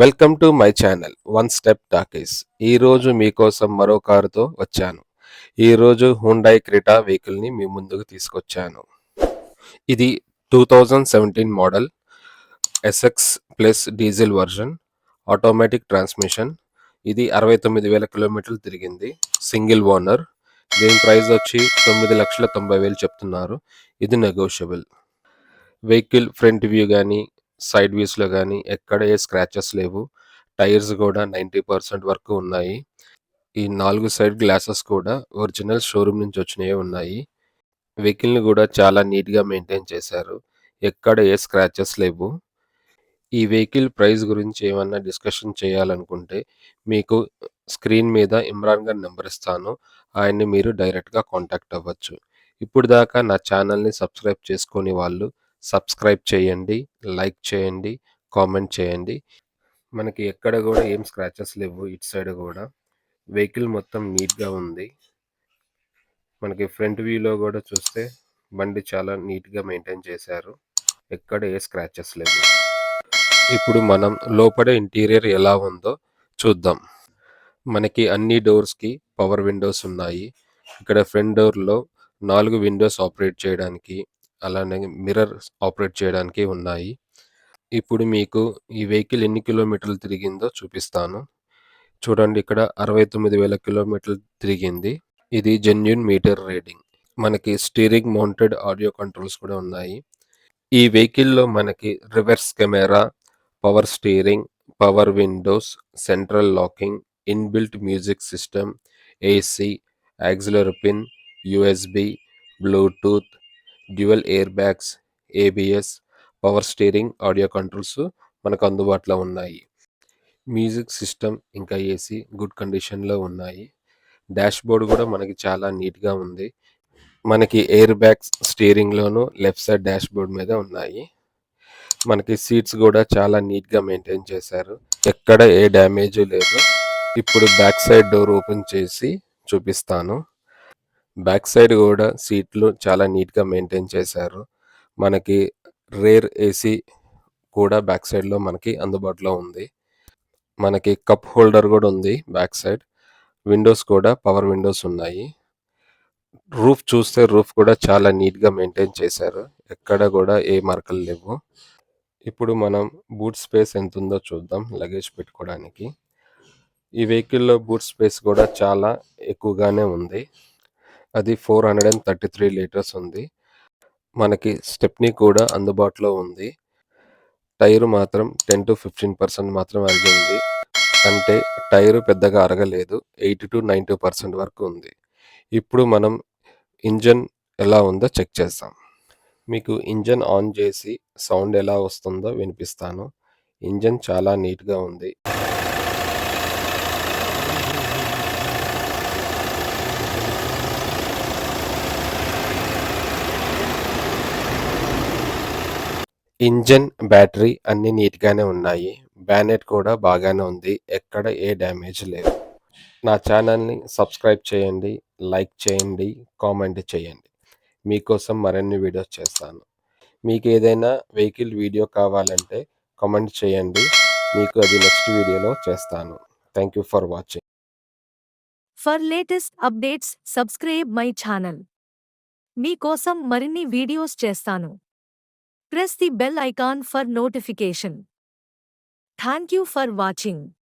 Welcome to my channel one step talkies ఈరోజు మీకోసం మరో కారుతో వచ్చాను. ఈరోజు హుండాయ్ క్రిటా వెహికల్ని మీ ముందుకు తీసుకొచ్చాను. ఇది two thousand seventeen model SX plus diesel version automatic transmission ఇది అరవై తొమ్మిది వేల కిలోమీటర్లు తిరిగింది సింగిల్ ఓనర్ దీని ప్రైస్ వచ్చి తొమ్మిది లక్షల తొంభై వేలు చెప్తున్నారు. ఇది నెగోషియబుల్ వెహికల్ ఫ్రంట్ వ్యూ కానీ సైడ్ వ్యూస్లో కానీ ఎక్కడ ఏ స్క్రాచెస్ లేవు. టైర్స్ కూడా నైంటీ పర్సెంట్ వరకు ఉన్నాయి. ఈ నాలుగు సైడ్ గ్లాసెస్ కూడా ఒరిజినల్ షోరూమ్ నుంచి వచ్చినవి ఉన్నాయి. వెహికల్ని కూడా చాలా నీట్గా మెయింటైన్ చేశారు. ఎక్కడ ఏ స్క్రాచెస్ లేవు. ఈ వెహికల్ ప్రైస్ గురించి ఏమన్నా డిస్కషన్ చేయాలనుకుంటే మీకు స్క్రీన్ మీద ఇమ్రాన్ గారి నెంబర్ ఇస్తాను. ఆయన్ని మీరు డైరెక్ట్గా కాంటాక్ట్ అవ్వచ్చు. ఇప్పుడు దాకా నా ఛానల్ని సబ్స్క్రైబ్ చేసుకొని వాళ్ళు సబ్స్క్రైబ్ చేయండి లైక్ చేయండి కామెంట్ చేయండి. మనకి ఎక్కడ కూడా ఏం స్క్రాచెస్ లేవు ఇటు సైడ్ కూడా. వెహికల్ మొత్తం నీట్గా ఉంది. మనకి ఫ్రంట్ వ్యూలో కూడా చూస్తే బండి చాలా నీట్గా మెయింటైన్ చేశారు. ఎక్కడ ఏ స్క్రాచెస్ లేవు. ఇప్పుడు మనం లోపల ఇంటీరియర్ ఎలా ఉందో చూద్దాం. మనకి అన్ని డోర్స్కి పవర్ విండోస్ ఉన్నాయి. ఇక్కడ ఫ్రంట్ డోర్లో నాలుగు విండోస్ ఆపరేట్ చేయడానికి అలానే మిర్రర్ ఆపరేట్ చేయడానికి ఉన్నాయి. ఇప్పుడు మీకు ఈ వెహికల్ ఎన్ని కిలోమీటర్లు తిరిగిందో చూపిస్తాను. చూడండి ఇక్కడ అరవై తొమ్మిది వేల కిలోమీటర్లు తిరిగింది. ఇది జెన్యున్ మీటర్ రీడింగ్ మనకి స్టీరింగ్ మౌంటెడ్ ఆడియో కంట్రోల్స్ కూడా ఉన్నాయి. ఈ వెహికల్లో మనకి reverse camera power steering power windows central locking inbuilt music system AC accelerator pin USB bluetooth dual air bags ABS power steering audio controls మనకు అందుబాటులో ఉన్నాయి. Music system ఇంకా ఏసీ గుడ్ కండిషన్లో ఉన్నాయి. డాష్ బోర్డ్ కూడా మనకి చాలా నీట్గా ఉంది. మనకి ఎయిర్ బ్యాగ్స్ స్టీరింగ్లోను లెఫ్ట్ సైడ్ డాష్ బోర్డ్ మీద ఉన్నాయి. మనకి సీట్స్ కూడా చాలా నీట్గా మెయింటైన్ చేశారు. ఎక్కడ ఏ డ్యామేజ్ లేదు. ఇప్పుడు బ్యాక్ సైడ్ డోర్ ఓపెన్ చేసి చూపిస్తాను. బ్యాక్ సైడ్ కూడా సీట్లు చాలా నీట్గా మెయింటైన్ చేశారు. మనకి రేర్ ఏసీ కూడా బ్యాక్ సైడ్లో మనకి అందుబాటులో ఉంది. మనకి కప్ హోల్డర్ కూడా ఉంది బ్యాక్ సైడ్. విండోస్ కూడా పవర్ విండోస్ ఉన్నాయి. రూఫ్ చూస్తే రూఫ్ కూడా చాలా నీట్గా మెయింటైన్ చేశారు. ఎక్కడ కూడా ఏ మరకలు లేవు. ఇప్పుడు మనం బూట్ స్పేస్ ఎంత ఉందో చూద్దాం లగేజ్ పెట్టుకోవడానికి. ఈ వెహికల్లో బూట్ స్పేస్ కూడా చాలా ఎక్కువగానే ఉంది. అది four hundred and thirty three litres ఉంది. మనకి స్టెప్నీ కూడా అందుబాటులో ఉంది. టైరు మాత్రం టెన్ టు ఫిఫ్టీన్ పర్సెంట్ మాత్రం అరిగింది అంటే టైరు పెద్దగా అరగలేదు. ఎయిటీ టు నైంటీ పర్సెంట్ వరకు ఉంది. ఇప్పుడు మనం ఇంజన్ ఎలా ఉందో చెక్ చేస్తాం మీకు ఇంజన్ ఆన్ చేసి సౌండ్ ఎలా వస్తుందో వినిపిస్తాను. ఇంజన్ చాలా నీట్గా ఉంది. ఇంజన్ బ్యాటరీ అన్ని నీట్గానే ఉన్నాయి. బ్యానెట్ కూడా బాగానే ఉంది. ఎక్కడ ఏ డ్యామేజ్ లేదు. నా ఛానల్ని సబ్స్క్రైబ్ చేయండి లైక్ చేయండి కామెంట్ చేయండి. మీకోసం మరిన్ని వీడియోస్ చేస్తాను. మీకు ఏదైనా వెహికల్ వీడియో కావాలంటే కామెంట్ చేయండి. మీకు అది నెక్స్ట్ వీడియోలో చేస్తాను. Thank you for watching. For latest updates subscribe my channel. మీకోసం మరిన్ని వీడియోస్ చేస్తాను. Press the bell icon for notification. Thank you for watching.